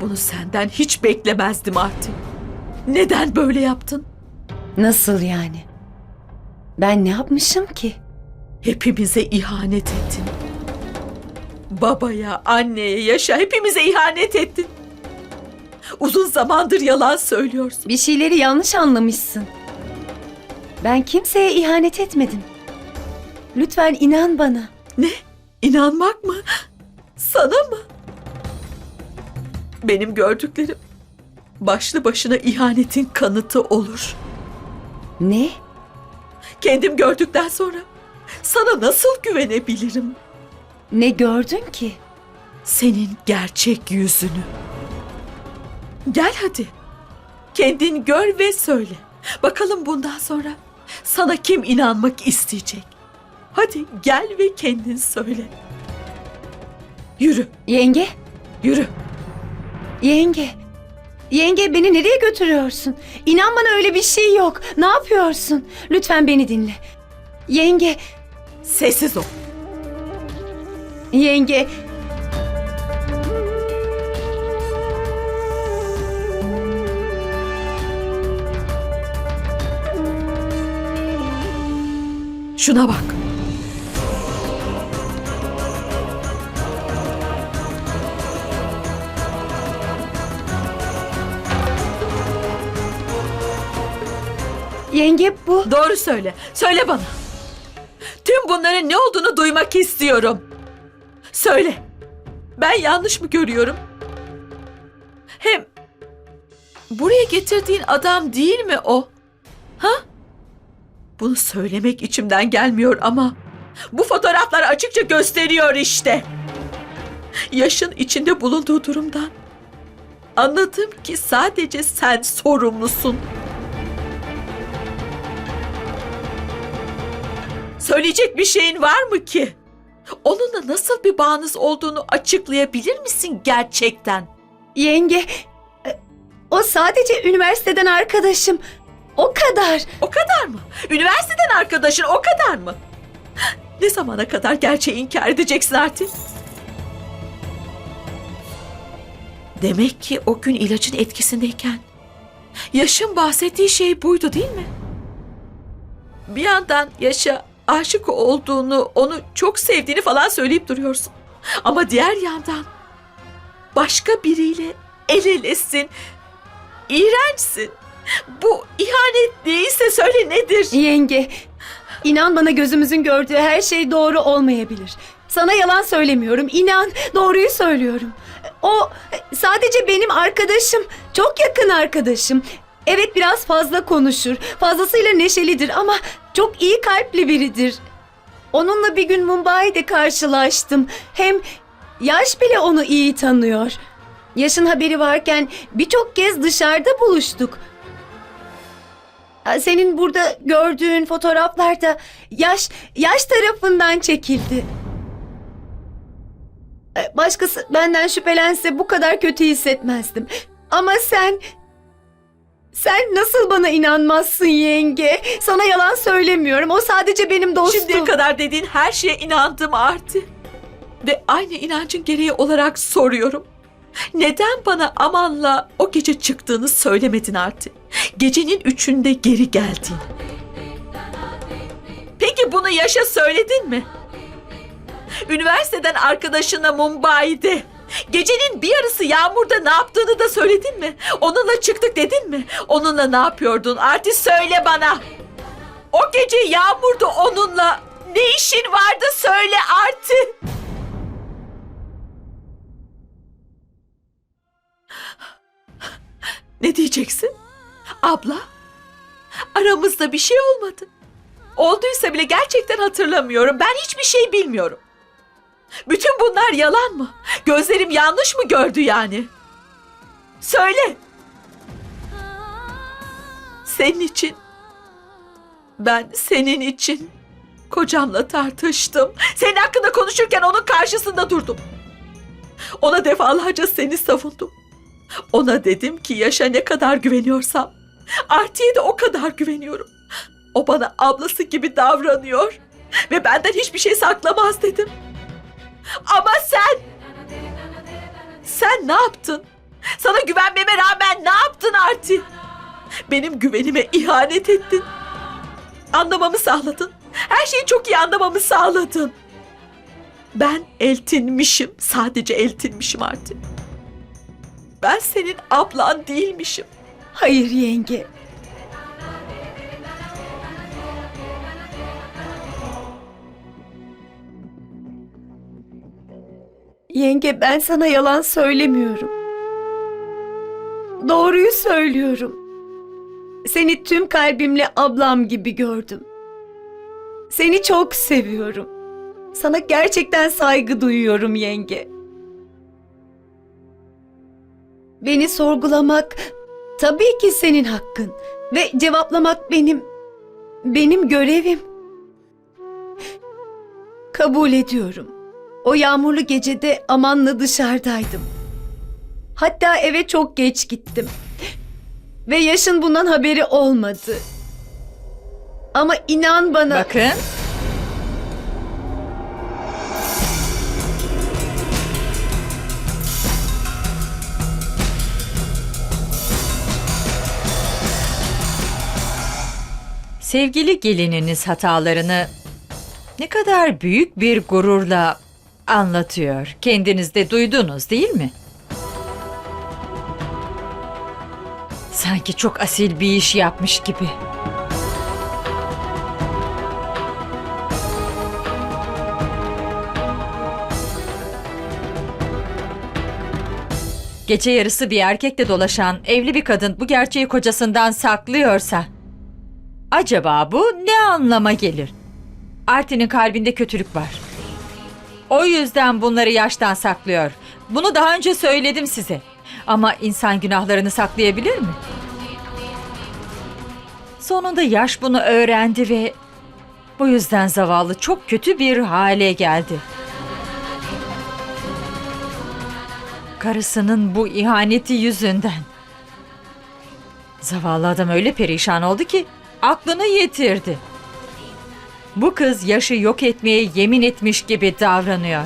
Bunu senden hiç beklemezdim Arti. Neden böyle yaptın? Nasıl yani? Ben ne yapmışım ki? Hepimize ihanet ettin. Babaya, anneye, yaşa hepimize ihanet ettin. Uzun zamandır yalan söylüyorsun. Bir şeyleri yanlış anlamışsın. Ben kimseye ihanet etmedim. Lütfen inan bana. Ne? İnanmak mı? Sana mı? Benim gördüklerim başlı başına ihanetin kanıtı olur. Ne? Kendim gördükten sonra sana nasıl güvenebilirim? Ne gördün ki? Senin gerçek yüzünü. Gel hadi. Kendin gör ve söyle. Bakalım bundan sonra sana kim inanmak isteyecek? Hadi gel ve kendin söyle. Yürü, Yenge, yürü. Yenge. Yenge beni nereye götürüyorsun? İnan bana öyle bir şey yok. Ne yapıyorsun? Lütfen beni dinle. Yenge, Sessiz ol. yenge. Şuna bak. Yenge bu. Doğru söyle. Söyle bana. Tüm bunların ne olduğunu duymak istiyorum. Söyle. Ben yanlış mı görüyorum? Hem buraya getirdiğin adam değil mi o? Ha? Bunu söylemek içimden gelmiyor ama bu fotoğraflar açıkça gösteriyor işte. Yaşın içinde bulunduğu durumdan anladım ki sadece sen sorumlusun. Söyleyecek bir şeyin var mı ki? Onunla nasıl bir bağınız olduğunu açıklayabilir misin gerçekten? Yenge. e, O sadece üniversiteden arkadaşım. O kadar. O kadar mı? Üniversiteden arkadaşın o kadar mı? Ne zamana kadar gerçeği inkar edeceksin artık? Demek ki o gün ilacın etkisindeyken Yaşın bahsettiği şey buydu değil mi? Bir yandan Yaşa aşık olduğunu, onu çok sevdiğini falan söyleyip duruyorsun. Ama diğer yandan başka biriyle el elesin. İğrençsin. Bu ihanet değilse söyle nedir? Yenge. İnan bana gözümüzün gördüğü her şey doğru olmayabilir. Sana yalan söylemiyorum. İnan doğruyu söylüyorum. O sadece benim arkadaşım. Çok yakın arkadaşım. Evet biraz fazla konuşur. Fazlasıyla neşelidir ama çok iyi kalpli biridir. Onunla bir gün Mumbai'de karşılaştım. Hem yaş bile onu iyi tanıyor. Yaşın haberi varken birçok kez dışarıda buluştuk. Senin burada gördüğün fotoğraflarda yaş yaş tarafından çekildi. E, Başkası benden şüphelense bu kadar kötü hissetmezdim. Ama sen sen nasıl bana inanmazsın yenge? Sana yalan söylemiyorum. O sadece benim dostum. Şimdiye kadar dediğin her şeye inandım Arti. Ve aynı inancın gereği olarak soruyorum. Neden bana Aman'la o gece çıktığını söylemedin Arti? Gecenin üçünde geri geldin. Peki bunu Yaşa söyledin mi? Üniversiteden arkadaşına Mumbai'de gecenin bir yarısı yağmurda ne yaptığını da söyledin mi? Onunla çıktık dedin mi? Onunla ne yapıyordun? Arti söyle bana. O gece yağmurda onunla ne işin vardı söyle Arti. Ne diyeceksin? Abla, aramızda bir şey olmadı. Olduysa bile gerçekten hatırlamıyorum. Ben hiçbir şey bilmiyorum. Bütün bunlar yalan mı? Gözlerim yanlış mı gördü yani? Söyle. Senin için. Ben senin için kocamla tartıştım. Senin hakkında konuşurken onun karşısında durdum. Ona defalarca seni savundum. Ona dedim ki yaşa ne kadar güveniyorsam Arti'ye de o kadar güveniyorum. O bana ablası gibi davranıyor ve benden hiçbir şey saklamaz dedim. Ama sen sen ne yaptın? Sana güvenmeme rağmen ne yaptın Arti? Benim güvenime ihanet ettin. Anlamamı sağladın. Her şeyi çok iyi anlamamı sağladın. Ben eltinmişim. Sadece eltinmişim Arti. Ben senin ablan değilmişim. Hayır yenge. Yenge ben sana yalan söylemiyorum. Doğruyu söylüyorum. Seni tüm kalbimle ablam gibi gördüm. Seni çok seviyorum. Sana gerçekten saygı duyuyorum yenge. Beni sorgulamak tabii ki senin hakkın ve cevaplamak benim benim görevim. Kabul ediyorum. O yağmurlu gecede Aman'la dışarıdaydım. Hatta eve çok geç gittim. Ve Yaşın bundan haberi olmadı. Ama inan bana... Bakın. Sevgili gelininiz hatalarını ne kadar büyük bir gururla anlatıyor. Kendiniz de duydunuz değil mi? Sanki çok asil bir iş yapmış gibi. Gece yarısı bir erkekle dolaşan evli bir kadın bu gerçeği kocasından saklıyorsa acaba bu ne anlama gelir? Artin'in kalbinde kötülük var. O yüzden bunları yaştan saklıyor. Bunu daha önce söyledim size. Ama insan günahlarını saklayabilir mi? Sonunda yaş bunu öğrendi ve bu yüzden zavallı çok kötü bir hale geldi. Karısının bu ihaneti yüzünden. Zavallı adam öyle perişan oldu ki aklını yitirdi. Bu kız yaşı yok etmeye yemin etmiş gibi davranıyor.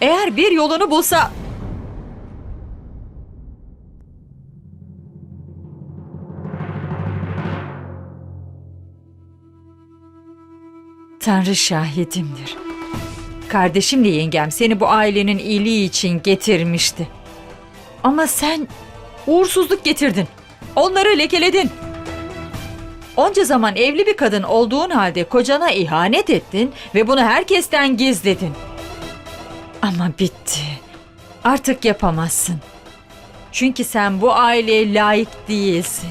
Eğer bir yolunu bulsa... Tanrı şahidimdir. Kardeşimle yengem seni bu ailenin iyiliği için getirmişti. Ama sen uğursuzluk getirdin. Onları lekeledin. Onca zaman evli bir kadın olduğun halde kocana ihanet ettin ve bunu herkesten gizledin. Ama bitti. Artık yapamazsın. Çünkü sen bu aileye layık değilsin.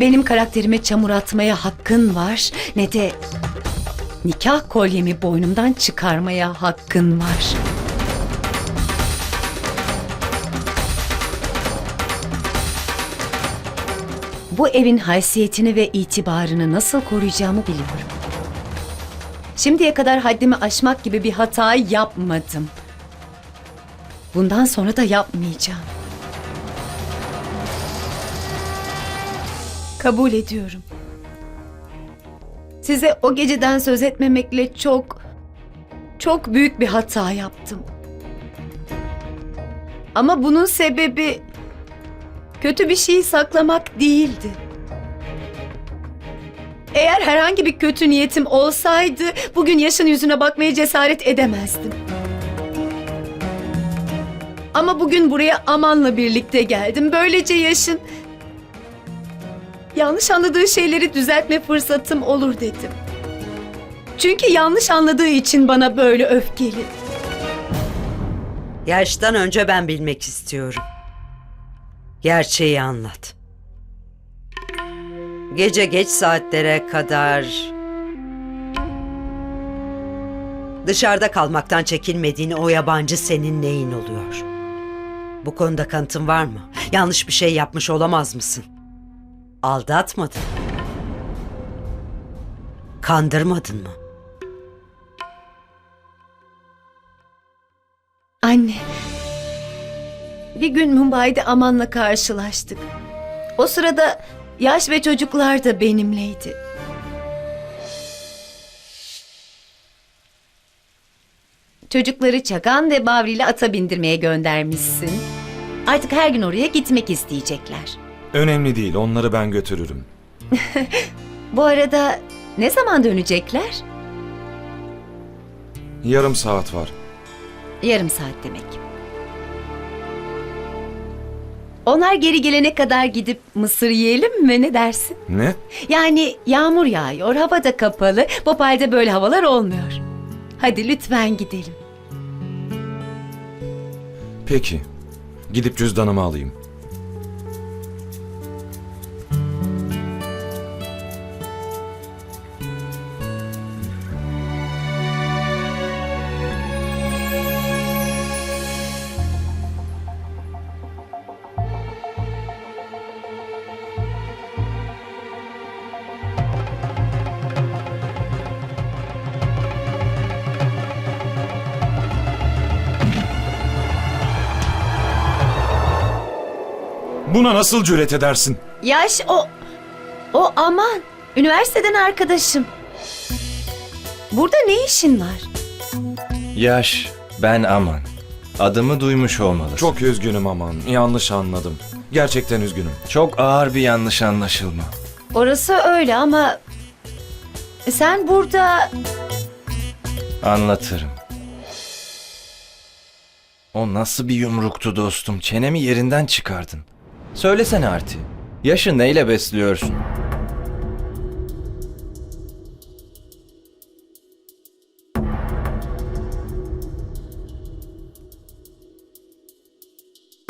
Benim karakterime çamur atmaya hakkın var ne de nikah kolyemi boynumdan çıkarmaya hakkın var. Bu evin haysiyetini ve itibarını nasıl koruyacağımı biliyorum. Şimdiye kadar haddimi aşmak gibi bir hata yapmadım. Bundan sonra da yapmayacağım. Kabul ediyorum. Size o geceden söz etmemekle çok çok büyük bir hata yaptım. Ama bunun sebebi kötü bir şeyi saklamak değildi. Eğer herhangi bir kötü niyetim olsaydı bugün yaşın yüzüne bakmaya cesaret edemezdim. Ama bugün buraya Aman'la birlikte geldim. Böylece yaşın yanlış anladığı şeyleri düzeltme fırsatım olur dedim. Çünkü yanlış anladığı için bana böyle öfkeli. Yaştan önce ben bilmek istiyorum. Gerçeği anlat. Gece geç saatlere kadar dışarıda kalmaktan çekinmediğin o yabancı senin neyin oluyor? Bu konuda kanıtın var mı? Yanlış bir şey yapmış olamaz mısın? Aldatmadın. Kandırmadın mı? Anne. Bir gün Mumbai'de Aman'la karşılaştık. O sırada yaş ve çocuklar da benimleydi. Çocukları Çakan ve Bavri ile ata bindirmeye göndermişsin. Artık her gün oraya gitmek isteyecekler. Önemli değil, onları ben götürürüm. Bu arada ne zaman dönecekler? Yarım saat var. Yarım saat demek. Onlar geri gelene kadar gidip mısır yiyelim mi ne dersin? Ne? Yani yağmur yağıyor, hava da kapalı. Bopal'de böyle havalar olmuyor. Hadi lütfen gidelim. Peki. Gidip cüzdanımı alayım. Buna nasıl cüret edersin? Yaş o... O aman. Üniversiteden arkadaşım. Burada ne işin var? Yaş, ben Aman. Adımı duymuş olmalısın. Çok üzgünüm aman. Yanlış anladım. Gerçekten üzgünüm. çok ağır bir yanlış anlaşılma. Orası öyle ama... Sen burada... Anlatırım. O nasıl bir yumruktu dostum? Çenemi yerinden çıkardın. Söylesene Arti. Yaşı neyle besliyorsun?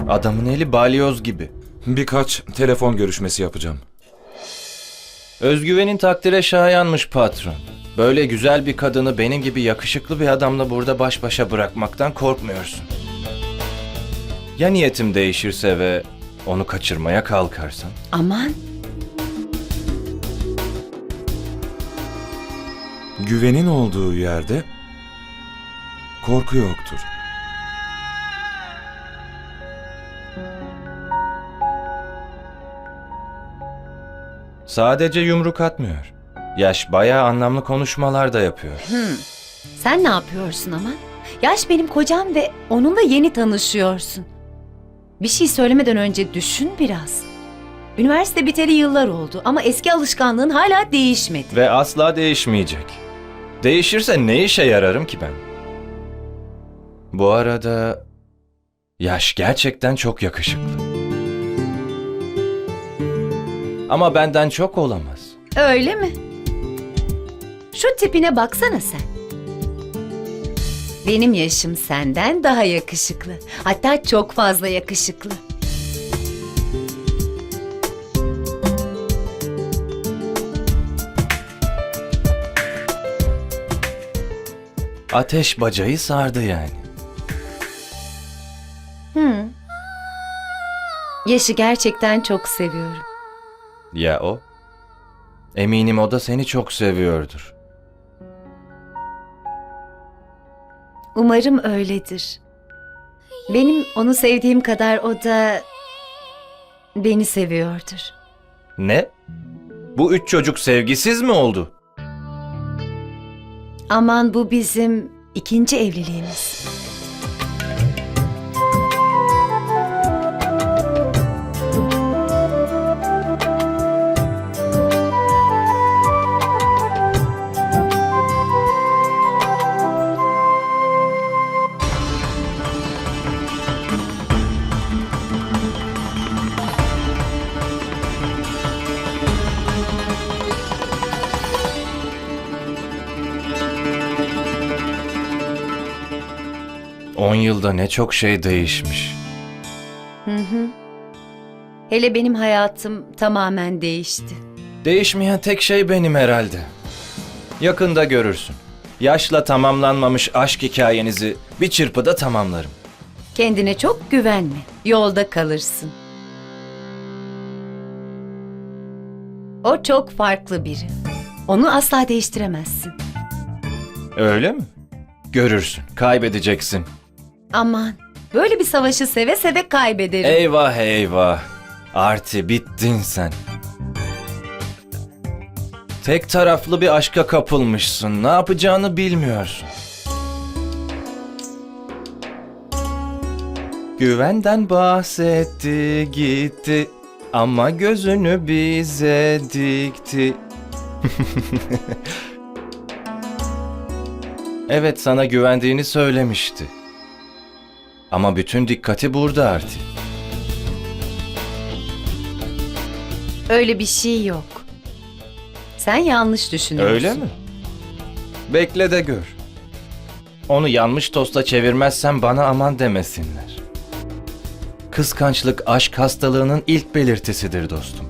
Adamın eli balyoz gibi. Birkaç telefon görüşmesi yapacağım. Özgüvenin takdire şayanmış patron. Böyle güzel bir kadını benim gibi yakışıklı bir adamla burada baş başa bırakmaktan korkmuyorsun. Ya niyetim değişirse ve onu kaçırmaya kalkarsan? Aman. Güvenin olduğu yerde korku yoktur. Sadece yumruk atmıyor. Yaş bayağı anlamlı konuşmalar da yapıyor. Sen ne yapıyorsun aman? Yaş benim kocam ve onunla yeni tanışıyorsun. Bir şey söylemeden önce düşün biraz. Üniversite biteli yıllar oldu ama eski alışkanlığın hala değişmedi. Ve asla değişmeyecek. Değişirse ne işe yararım ki ben? Bu arada yaş gerçekten çok yakışıklı. Ama benden çok olamaz. Öyle mi? Şu tipine baksana sen. Benim yaşım senden daha yakışıklı. Hatta çok fazla yakışıklı. Ateş bacayı sardı yani. Hı. Yaşı gerçekten çok seviyorum. Ya o? Eminim o da seni çok seviyordur. Umarım öyledir. Benim onu sevdiğim kadar o da beni seviyordur. Ne? Bu üç çocuk sevgisiz mi oldu? Aman bu bizim ikinci evliliğimiz. On yılda ne çok şey değişmiş. Hı hı. Hele benim hayatım tamamen değişti. Değişmeyen tek şey benim herhalde. Yakında görürsün. Yaşla tamamlanmamış aşk hikayenizi bir çırpıda tamamlarım. Kendine çok güvenme. Yolda kalırsın. O çok farklı biri. Onu asla değiştiremezsin. Öyle mi? Görürsün. Kaybedeceksin. Aman, böyle bir savaşı seve seve kaybederim. Eyvah eyvah. Arti bittin sen. Tek taraflı bir aşka kapılmışsın. Ne yapacağını bilmiyorsun. Güvenden bahsetti gitti ama gözünü bize dikti. evet sana güvendiğini söylemişti. Ama bütün dikkati burada Arti. Öyle bir şey yok. Sen yanlış düşünüyorsun. Öyle mi? Bekle de gör. Onu yanmış tosta çevirmezsen bana aman demesinler. Kıskançlık aşk hastalığının ilk belirtisidir dostum.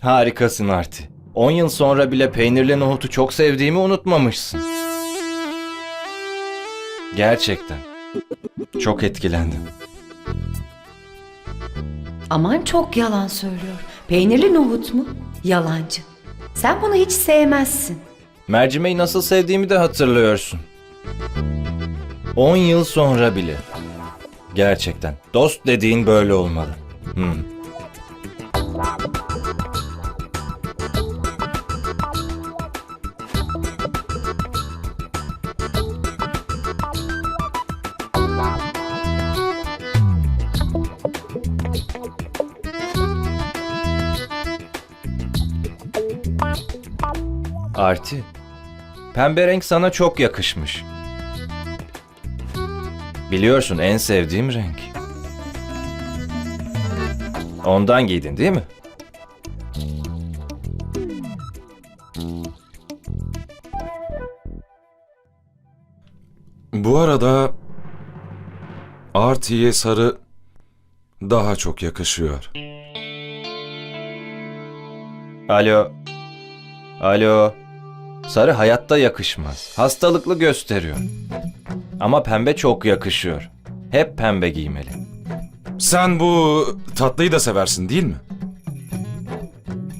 Harikasın Arti. 10 yıl sonra bile peynirli nohutu çok sevdiğimi unutmamışsın. Gerçekten. Çok etkilendim. Aman çok yalan söylüyor. Peynirli nohut mu? Yalancı. Sen bunu hiç sevmezsin. Mercimeği nasıl sevdiğimi de hatırlıyorsun. 10 yıl sonra bile. Gerçekten. Dost dediğin böyle olmalı. Hmm. Arti. Pembe renk sana çok yakışmış. Biliyorsun en sevdiğim renk. Ondan giydin değil mi? Bu arada Arti'ye sarı daha çok yakışıyor. Alo. Alo. Sarı hayatta yakışmaz. Hastalıklı gösteriyor. Ama pembe çok yakışıyor. Hep pembe giymeli. Sen bu tatlıyı da seversin değil mi?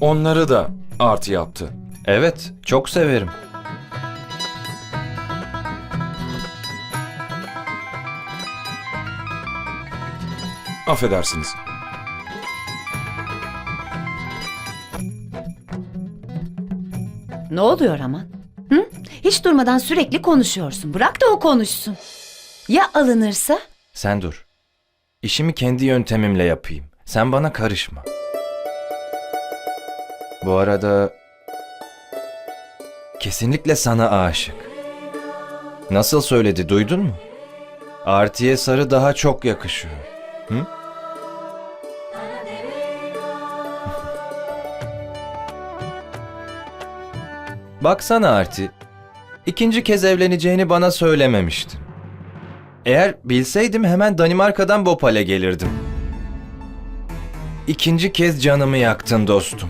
Onları da Arti yaptı. Evet, çok severim. Affedersiniz. Ne oluyor aman? Hı? Hiç durmadan sürekli konuşuyorsun. Bırak da o konuşsun. Ya alınırsa? Sen dur. İşimi kendi yöntemimle yapayım. Sen bana karışma. Bu arada kesinlikle sana aşık. Nasıl söyledi duydun mu? Artiye sarı daha çok yakışıyor. Hı? Baksana Arti. İkinci kez evleneceğini bana söylememiştin. Eğer bilseydim hemen Danimarka'dan Bopal'e gelirdim. İkinci kez canımı yaktın dostum.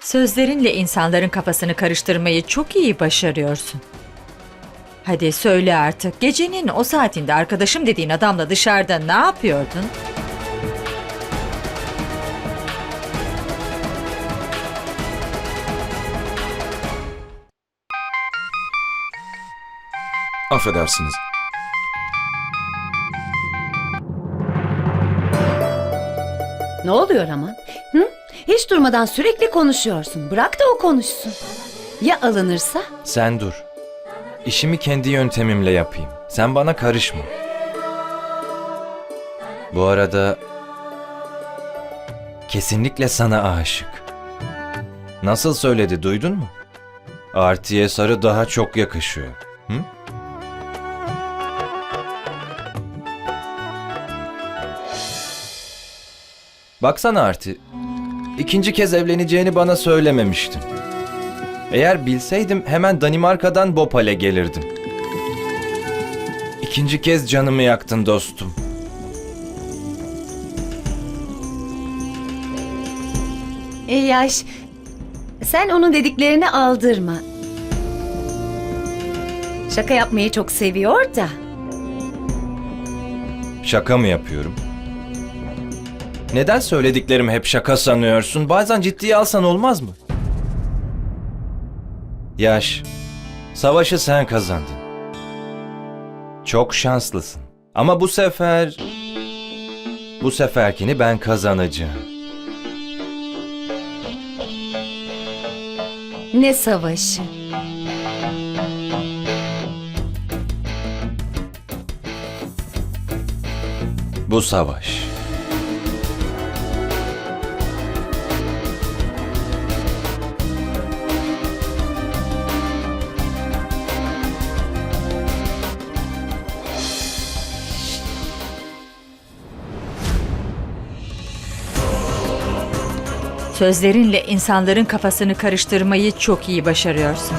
Sözlerinle insanların kafasını karıştırmayı çok iyi başarıyorsun. Hadi söyle artık. Gecenin o saatinde arkadaşım dediğin adamla dışarıda ne yapıyordun? Affedersiniz. Ne oluyor aman? Hı? Hiç durmadan sürekli konuşuyorsun. Bırak da o konuşsun. Ya alınırsa? Sen dur. İşimi kendi yöntemimle yapayım. Sen bana karışma. Bu arada kesinlikle sana aşık. Nasıl söyledi duydun mu? Artiye sarı daha çok yakışıyor. Hı? Baksana Arti. İkinci kez evleneceğini bana söylememiştin. Eğer bilseydim hemen Danimarka'dan Bopal'e gelirdim. İkinci kez canımı yaktın dostum. E yaş, Sen onun dediklerini aldırma. Şaka yapmayı çok seviyor da. Şaka mı yapıyorum? Neden söylediklerimi hep şaka sanıyorsun? Bazen ciddiye alsan olmaz mı? Yaş, savaşı sen kazandın. Çok şanslısın. Ama bu sefer... Bu seferkini ben kazanacağım. Ne savaşı? Bu savaş. Sözlerinle insanların kafasını karıştırmayı çok iyi başarıyorsun.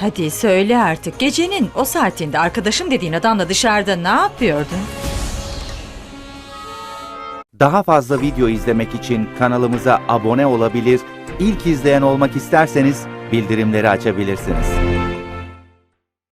Hadi söyle artık. Gecenin o saatinde arkadaşım dediğin adamla dışarıda ne yapıyordun? Daha fazla video izlemek için kanalımıza abone olabilir, ilk izleyen olmak isterseniz bildirimleri açabilirsiniz.